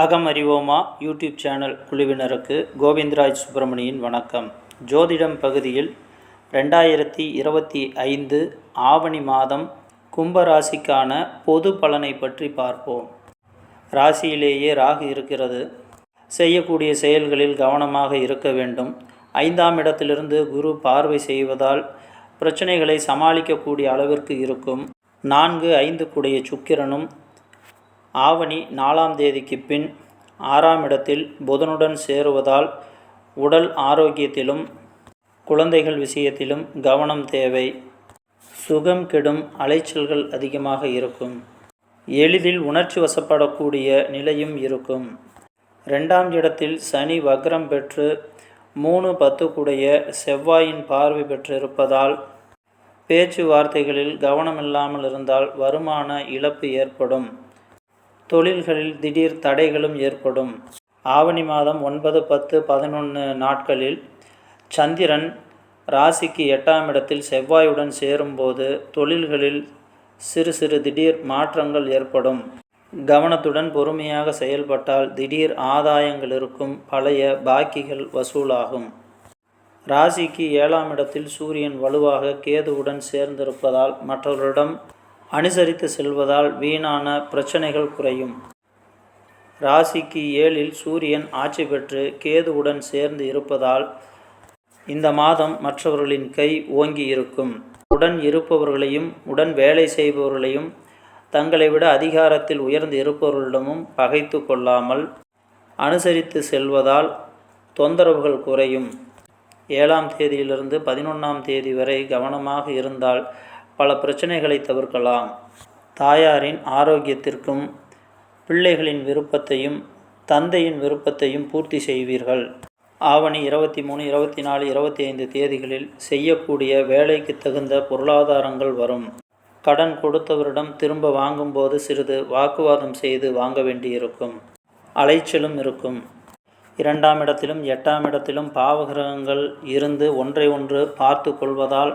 அகம் அறிவோமா YouTube channel குழுவினருக்கு கோவிந்தராஜ் சுப்பிரமணியின் வணக்கம். ஜோதிடம் பகுதியில் ரெண்டாயிரத்தி இருபத்தி ஐந்து ஆவணி மாதம் கும்பராசிக்கான பொது பலனை பற்றி பார்ப்போம். ராசியிலேயே ராகு இருக்கிறது. செய்யக்கூடிய செயல்களில் கவனமாக இருக்க வேண்டும். ஐந்தாம் இடத்திலிருந்து குரு பார்வை செய்வதால் பிரச்சனைகளை சமாளிக்கக்கூடிய அளவிற்கு இருக்கும். நான்கு ஐந்து கூடிய சுக்கிரனும் ஆவணி நாலாம் தேதிக்கு பின் ஆறாம் இடத்தில் புதனுடன் சேருவதால் உடல் ஆரோக்கியத்திலும் குழந்தைகள் விஷயத்திலும் கவனம் தேவை. சுகம் கெடும் அலைச்சல்கள் அதிகமாக இருக்கும். எளிதில் உணர்ச்சி வசப்படக்கூடிய நிலையும் இருக்கும். ரெண்டாம் இடத்தில் சனி வக்ரம் பெற்று மூணு பத்துக்குடைய செவ்வாயின் பார்வை பெற்றிருப்பதால் பேச்சுவார்த்தைகளில் கவனமில்லாமல் இருந்தால் வருமான இழப்பு ஏற்படும். தொழில்களில் திடீர் தடைகளும் ஏற்படும். ஆவணி மாதம் ஒன்பது பத்து பதினொன்று நாட்களில் சந்திரன் ராசிக்கு எட்டாம் இடத்தில் செவ்வாயுடன் சேரும்போது தொழில்களில் சிறு சிறு திடீர் மாற்றங்கள் ஏற்படும். கவனத்துடன் பொறுமையாக செயல்பட்டால் திடீர் ஆதாயங்கள் இருக்கும் பழைய பாக்கிகள் வசூலாகும். ராசிக்கு ஏழாம் இடத்தில் சூரியன் வலுவாக கேதுவுடன் சேர்ந்திருப்பதால் மற்றவர்களிடம் அனுசரித்து செல்வதால் வீணான பிரச்சனைகள் குறையும். ராசிக்கு ஏழில் சூரியன் ஆட்சி பெற்று கேதுவுடன் சேர்ந்து இருப்பதால் இந்த மாதம் மற்றவர்களின் கை ஓங்கி இருக்கும். உடன் இருப்பவர்களையும் உடன் வேலை செய்பவர்களையும் தங்களை விட அதிகாரத்தில் உயர்ந்து இருப்பவர்களிடமும் பகைத்து கொள்ளாமல் அனுசரித்து செல்வதால் தொந்தரவுகள் குறையும். ஏழாம் தேதியிலிருந்து பதினொன்றாம் தேதி வரை கவனமாக இருந்தால் பல பிரச்சனைகளை தவிர்க்கலாம். தாயாரின் ஆரோக்கியத்திற்கும் பிள்ளைகளின் விருப்பத்தையும் தந்தையின் விருப்பத்தையும் பூர்த்தி செய்வீர்கள். ஆவணி இருபத்தி மூணு இருபத்தி நாலு இருபத்தி ஐந்து தேதிகளில் செய்யக்கூடிய வேலைக்கு தகுந்த பொருளாதாரங்கள் வரும். கடன் கொடுத்தவரிடம் திரும்ப வாங்கும்போது சிறிது வாக்குவாதம் செய்து வாங்க வேண்டியிருக்கும். அலைச்சலும் இருக்கும். இரண்டாம் இடத்திலும் எட்டாம் இடத்திலும் பாவகிரகங்கள் இருந்து ஒன்றை ஒன்று பார்த்து கொள்வதால்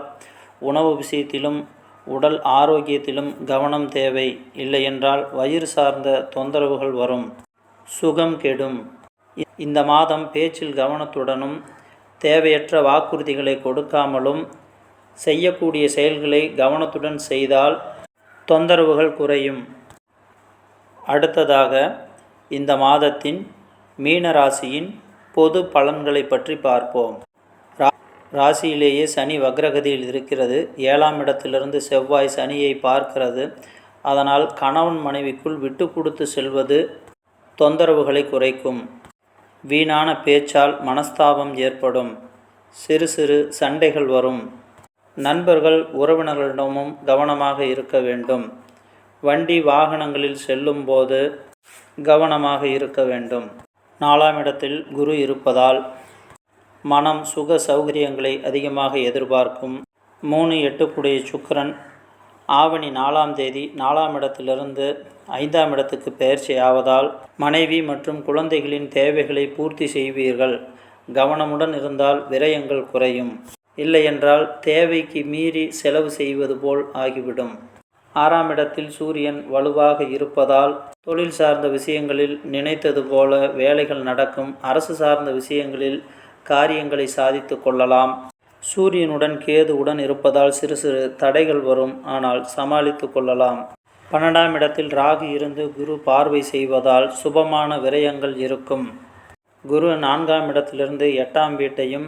உணவு விஷயத்திலும் உடல் ஆரோக்கியத்திலும் கவனம் தேவை. இல்லையென்றால் வயிறு சார்ந்த தொந்தரவுகள் வரும். சுகம் கெடும். இந்த மாதம் பேச்சில் கவனத்துடனும் தேவையற்ற வாக்குறுதிகளை கொடுக்காமலும் செய்யக்கூடிய செயல்களை கவனத்துடன் செய்தால் தொந்தரவுகள் குறையும். அடுத்ததாக இந்த மாதத்தின் மீனராசியின் பொது பலன்களை பற்றி பார்ப்போம். ராசியிலேயே சனி வக்ரகதியில் இருக்கிறது. ஏழாம் இடத்திலிருந்து செவ்வாய் சனியை பார்க்கிறது. அதனால் கணவன் மனைவிக்குள் விட்டு கொடுத்து செல்வது தொந்தரவுகளை குறைக்கும். வீணான பேச்சால் மனஸ்தாபம் ஏற்படும். சிறு சிறு சண்டைகள் வரும். நண்பர்கள் உறவினர்களிடமும் கவனமாக இருக்க வேண்டும். வண்டி வாகனங்களில் செல்லும்போது கவனமாக இருக்க வேண்டும். நாலாம் இடத்தில் குரு இருப்பதால் மனம் சுக சௌகரியங்களை அதிகமாக எதிர்பார்க்கும். மூணு எட்டுக்குடைய சுக்கரன் ஆவணி நாலாம் தேதி நாலாம் இடத்திலிருந்து ஐந்தாம் இடத்துக்கு பயிற்சி ஆவதால் மனைவி மற்றும் குழந்தைகளின் தேவைகளை பூர்த்தி செய்வீர்கள். கவனமுடன் இருந்தால் விரயங்கள் குறையும். இல்லையென்றால் தேவைக்கு மீறி செலவு செய்வது போல் ஆகிவிடும். ஆறாம் இடத்தில் சூரியன் வலுவாக இருப்பதால் தொழில் சார்ந்த விஷயங்களில் நினைத்தது போல வேலைகள் நடக்கும். அரசு சார்ந்த விஷயங்களில் காரியங்களை சாதித்து கொள்ளலாம். சூரியனுடன் கேதுவுடன் இருப்பதால் சிறு சிறு தடைகள் வரும். ஆனால் சமாளித்து கொள்ளலாம். பன்னெண்டாம் இடத்தில் ராகு இருந்து குரு பார்வை செய்வதால் சுபமான விரயங்கள் இருக்கும். குரு நான்காம் இடத்திலிருந்து எட்டாம் வீட்டையும்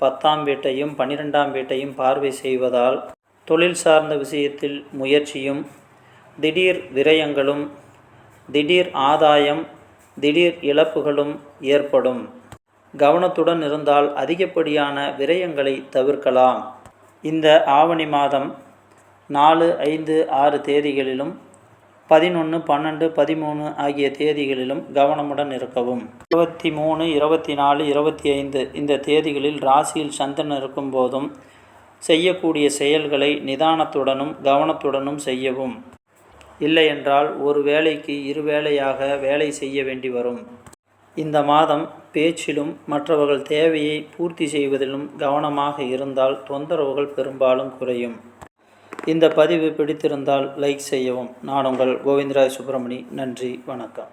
பத்தாம் வீட்டையும் பன்னிரெண்டாம் வீட்டையும் பார்வை செய்வதால் தொழில் சார்ந்த விஷயத்தில் முயற்சியும் திடீர் விரயங்களும் திடீர் ஆதாயம் திடீர் இழப்புகளும் ஏற்படும். கவனத்துடன் இருந்தால் அதிகப்படியான விரயங்களை தவிர்க்கலாம். இந்த ஆவணி மாதம் நாலு ஐந்து ஆறு தேதிகளிலும் பதினொன்று பன்னெண்டு பதிமூணு ஆகிய தேதிகளிலும் கவனமுடன் இருக்கவும். இருபத்தி மூணு இருபத்தி நாலு இருபத்தி ஐந்து இந்த தேதிகளில் ராசியில் சந்திரன் இருக்கும் போதும் செய்யக்கூடிய செயல்களை நிதானத்துடனும் கவனத்துடனும் செய்யவும். இல்லையென்றால் ஒரு வேலைக்கு இரு வேலையாக வேலை செய்ய வேண்டி வரும். இந்த மாதம் பேச்சிலும் மற்றவர்கள் தேவையை பூர்த்தி செய்வதிலும் கவனமாக இருந்தால் தொந்தரவுகள் பெரும்பாலும் குறையும். இந்த பதிவு பிடித்திருந்தால் லைக் செய்யவும். நான் உங்கள் கோவிந்தராய் சுப்பிரமணி. நன்றி. வணக்கம்.